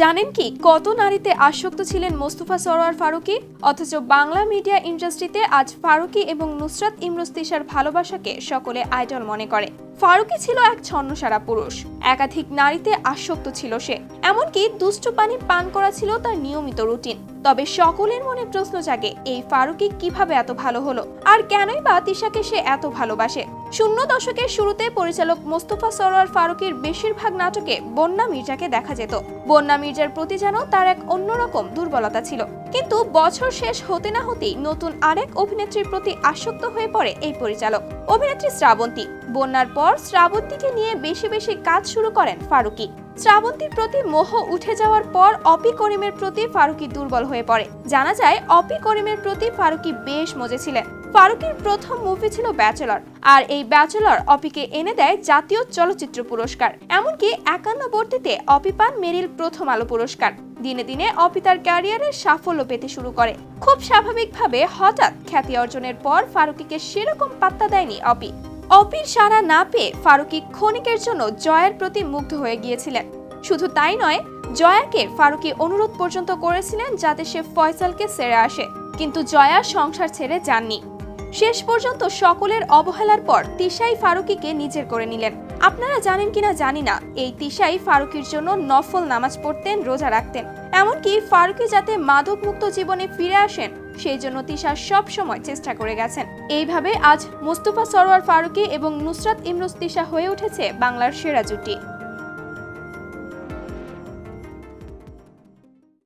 জানেন কি কত নারীতে আসক্ত ছিলেন মোস্তফা সরোয়ার ফারুকি? অথচ বাংলা মিডিয়া ইন্ডাস্ট্রিতে আজ ফারুকি এবং নুসরাত ইমরোজ তিশার ভালোবাসাকে সকলে আইডল মনে করে। ফারুকী ছিল এক ছন্নসারা পুরুষ। একাধিক নারীতে আসক্ত ছিল সে। এমনকি দুষ্টু পানি পান করা ছিল তার নিয়মিত রুটিন। তবে সকলের মনে প্রশ্ন জাগে, এই ফারুকি কীভাবে এত ভালো হলো? আর কেনই বা তিশাকে সে এত ভালোবাসে? শূন্য দশকের শুরুতে পরিচালক মোস্তফা সরোয়ার ফারুকীর বেশিরভাগ নাটকে বন্যা মির্জাকে দেখা যেত। বন্যা মির্জার প্রতি যেন তার এক অন্যরকম দুর্বলতা ছিল। কিন্তু বছর শেষ হতে না হতেই নতুন আরেক অভিনেত্রীর প্রতি আসক্ত হয়ে পড়ে এই পরিচালক। অভিনেত্রী শ্রাবন্তী। বন্যার পর শ্রাবন্তীকে নিয়ে বেশি বেশি কাজ শুরু করেন ফারুকী। শ্রাবন্তীর প্রতি মোহ উঠে যাওয়ার পর অপি করিমের প্রতি ফারুকী দুর্বল হয়ে পড়ে। জানা যায়, অপি করিমের প্রতি ফারুকী বেশ মজে ছিলেন ফারুকীর প্রথম মুভি ছিল ব্যাচেলর, আর এই ব্যাচেলর অপিকে এনে দেয় জাতীয় চলচ্চিত্র পুরস্কার। এমনকি একান্নবর্তীতে অপি পান মেরিল প্রথম আলো পুরস্কার। দিনে দিনে অপি তার ক্যারিয়ারের সাফল্য পেতে শুরু করে। খুব স্বাভাবিকভাবে হঠাৎ খ্যাতি অর্জনের পর ফারুকীকে সেরকম পাত্তা দেয়নি অপি। অপির সাড়া না পেয়ে ফারুকী ক্ষণিকের জন্য জয়ের প্রতি মুগ্ধ হয়ে গিয়েছিলেন। শুধু তাই নয়, জয়াকে ফারুকি অনুরোধ পর্যন্ত করেছিলেন যাতে সে ফয়সালকে ছেড়ে আসে, কিন্তু জয়া সংসার ছেড়ে যাননি। শেষ পর্যন্ত সকলের অবহেলার পর তিশাই ফারুকিকে নিজের করে নিলেন। আপনারা জানেন কিনা জানি না, এই তিশাই ফারুকীর জন্য নফল নামাজ পড়তেন, রোজা রাখতেন। এমনকি ফারুকী যাতে মাদক মুক্ত জীবনে ফিরে আসেন সেই জন্য তিশা সব সময় চেষ্টা করে গেছেন। এইভাবে আজ মুস্তফা সরোয়ার ফারুকি এবং নুসরাত ইমরুজ তিশা হয়ে উঠেছে বাংলার সেরা জুটি।